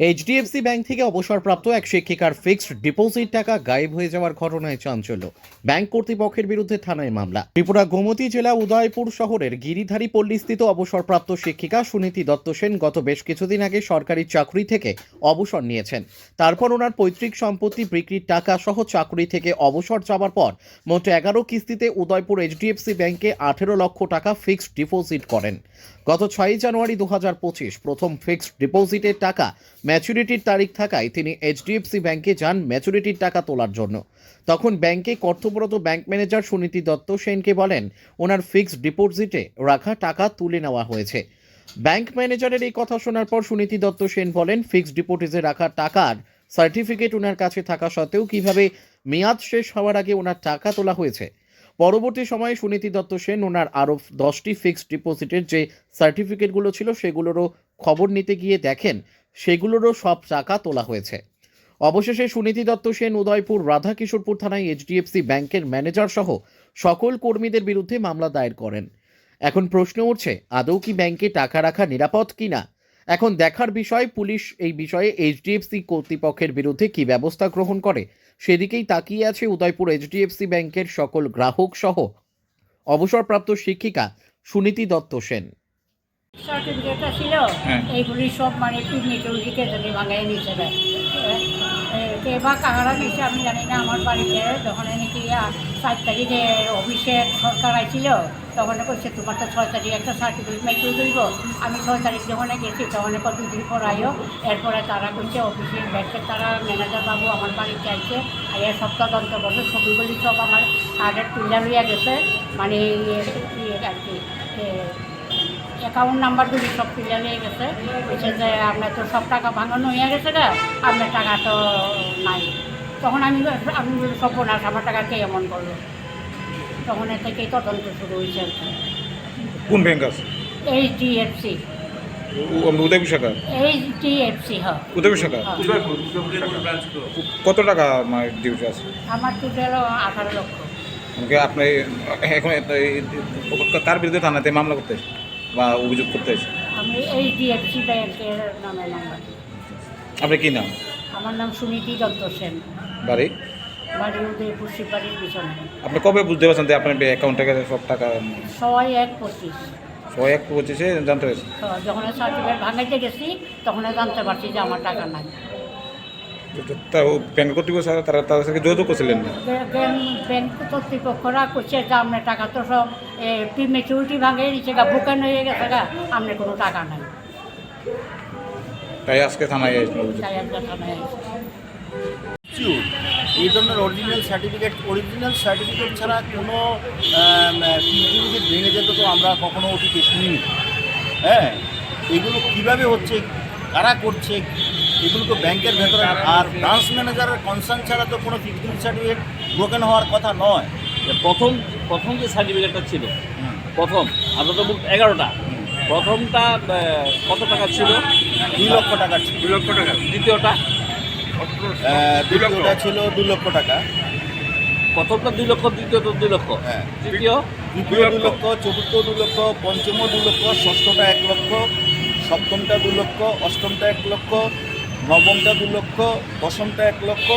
HDFC bank থেকে অবসরপ্রাপ্ত এক শিক্ষিকার ফিক্সড ডিপোজিট টাকা গায়েব হয়ে যাওয়ার ঘটনায় চাঞ্চল্য। ব্যাংক কর্তৃপক্ষের বিরুদ্ধে থানায় মামলা। ত্রিপুরা গোমতী জেলা উদয়পুর শহরের গিরিধারী পল্লীস্থিত অবসরপ্রাপ্ত শিক্ষিকা সুনীতি দত্ত সেন গত বেশ কিছুদিন আগে সরকারি চাকরি থেকে অবসর নিয়েছেন। তারপর ওনার পৈতৃক সম্পত্তি, বিক্রির টাকা সহ চাকরি থেকে অবসর যাওয়ার পর মোট এগারো কিস্তিতে উদয়পুর এইচডিএফসি ব্যাংকে আঠেরো লক্ষ টাকা ফিক্সড ডিপোজিট করেন। গত ছয়ই জানুয়ারি দু হাজার পঁচিশ প্রথম ফিক্সড ডিপোজিটের টাকা ম্যাচুরিটির তারিখ থাকায় তিনি এইচডিএফসি ব্যাংকে যান ম্যাচুরিটির টাকা তোলার জন্য। তখন ব্যাংকে কর্তব্যরত ব্যাংক ম্যানেজার সুনীতি দত্ত সেনকে বলেন, ওনার ফিক্সড ডিপোজিটে রাখা টাকা তুলে নেওয়া হয়েছে। ব্যাংক ম্যানেজারের এই কথা শোনার পর সুনীতি দত্ত সেন বলেন, ফিক্সড ডিপোজিটে রাখা টাকার সার্টিফিকেট ওনার কাছে থাকা সত্ত্বেও কীভাবে মেয়াদ শেষ হওয়ার আগে ওনার টাকা তোলা হয়েছে? পরবর্তী সময়ে সুনীতি দত্ত সেন ওনার আরও দশটি ফিক্সড ডিপোজিটের যে সার্টিফিকেটগুলো ছিল সেগুলোরও খবর নিতে গিয়ে দেখেন, সেগুলোরও সব টাকা তোলা হয়েছে। অবশেষে সুনীতি দত্ত সেন উদয়পুর, রাধাকিশোরপুর থানায় এইচডিএফসি ব্যাংকের ম্যানেজার সহ সকল কর্মীদের বিরুদ্ধে মামলা দায়ের করেন। এখন প্রশ্ন উঠছে, আদৌ কি ব্যাংকে টাকা রাখা নিরাপদ কিনা? এখন দেখার বিষয়, পুলিশ এই বিষয়ে এইচডিএফসি কর্তৃপক্ষের বিরুদ্ধে কি ব্যবস্থা গ্রহণ করে? সেদিকেই তাকিয়ে আছে উদয়পুর এইচডিএফসি ব্যাংকের সকল গ্রাহক সহ অবসরপ্রাপ্ত শিক্ষিকা সুনীতি দত্ত সেন। সার্টিফিকেটটা ছিল হ্যাঁ। এইগুলি সব মানে পিকনিকের উইকে যদি ভাঙাই নিচ্ছে দেয় কে বা কাহারা নিচ্ছে আমি জানি না আমার বাড়িতে যখন নাকি সাত তারিখে অফিসে সরকার আইছিল তখন কইছে তোমার তো ছয় তারিখ একটা সার্টিফিকেট মেচুর দিব। আমি ছয় তারিখ যখন গেছি তখন কত দুদিন পর আইও এরপরে তারা কইছে অফিসের ব্যাংকের তারা ম্যানেজার বাবু আমার বাড়িতে আইছে আইয়া সব তদন্ত করবে ছবিগুলি সব আমার কার্ডের তুলে লইয়া গেছে। মানে ইয়ে ইয়ে আর কি অ্যাকাউন্ট নাম্বারগুলি সব ক্লিয়ার হয়ে গেছে। বলছে যে আপনার তো সব টাকা ভাঙানো হয়ে গেছে গা আপনার টাকা তো নাই। তখন আমি আমি বলি, সর্বনাশ আমার টাকা কে এমন করল? তখন এ থেকেই তদন্ত শুরু হয়েছে আর কি। কোন ব্যাংক আছে? এইচ ডিএফসি উ- আমরা উদয়পুর শাখা? এইচ ডিএফসি হ। উদয়পুর শাখা? হ্যাঁ। কত টাকা আমার ডিউটি আছে? আমার টোটাল আঠারো লক্ষ। আপনি এখন কার বিরুদ্ধে থানাতে মামলা করতে? বা অভিযোগ করতে এসে? আমি এইচ ডিএফসি ব্যাংকের নামে নাম্বার। আপনি কি নাম? আমার নাম সুনীতি দত্ত সেন। বাড়ি? বাড়ি উদয়পুর শিববাড়ির পিছনে। আপনি কবে বুঝতে পারছেন যে আপনার অ্যাকাউন্ট থেকে সব টাকা ছয় এক পঁচিশ। ছয় এক পঁচিশে জানতে পেরেছি। যখন সার্টিফিকেট ভাঙাইতে গেছি তখন জানতে পারছি যে আমার টাকা নাই। ব্যাংক কর্তৃপক্ষ তারা তাদের সাথে যোগাযোগ করছিলেন না? ব্যাংক ব্যাংক কর্তৃপক্ষরা করছে যে আপনার টাকা তো সব মেচুরিটি ভাঙে দিচ্ছে গা বুকান হয়ে গেছে গা আপনার কোনো টাকা নাই। তাই আজকে থানায় এই ধরনের অরিজিনাল সার্টিফিকেট অরিজিনাল সার্টিফিকেট ছাড়া কোনো ভেঙে যেত তো আমরা কখনো অতীতে শুনিনি। হ্যাঁ এগুলো কীভাবে হচ্ছে কারা করছে এগুলো তো ব্যাংকের ভেতরে। আর ব্রাঞ্চ ম্যানেজারের কনসার্ন ছাড়া তো কোনো ফিজিবিলিটি সার্টিফিকেট ব্রোকেন হওয়ার কথা নয়। প্রথম প্রথম যে সার্টিফিকেটটা ছিল প্রথম আমরা তো মোট এগারোটা প্রথমটা কত টাকা ছিল? দুই লক্ষ টাকা ছিল। দুই লক্ষ টাকা। দ্বিতীয়টা? দ্বিতীয়টা ছিল দু লক্ষ টাকা। প্রথমটা দুই লক্ষ দ্বিতীয়টা দুই লক্ষ। হ্যাঁ। তৃতীয়? দ্বিতীয় দু লক্ষ চতুর্থ দু লক্ষ পঞ্চম দু লক্ষ ষষ্ঠটা এক লক্ষ সপ্তমটা দু লক্ষ অষ্টমটা এক লক্ষ নবমটা দু লক্ষ দশমটা এক লক্ষ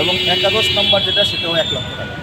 এবং একাদশ নম্বর যেটা সেটাও এক লক্ষ টাকা।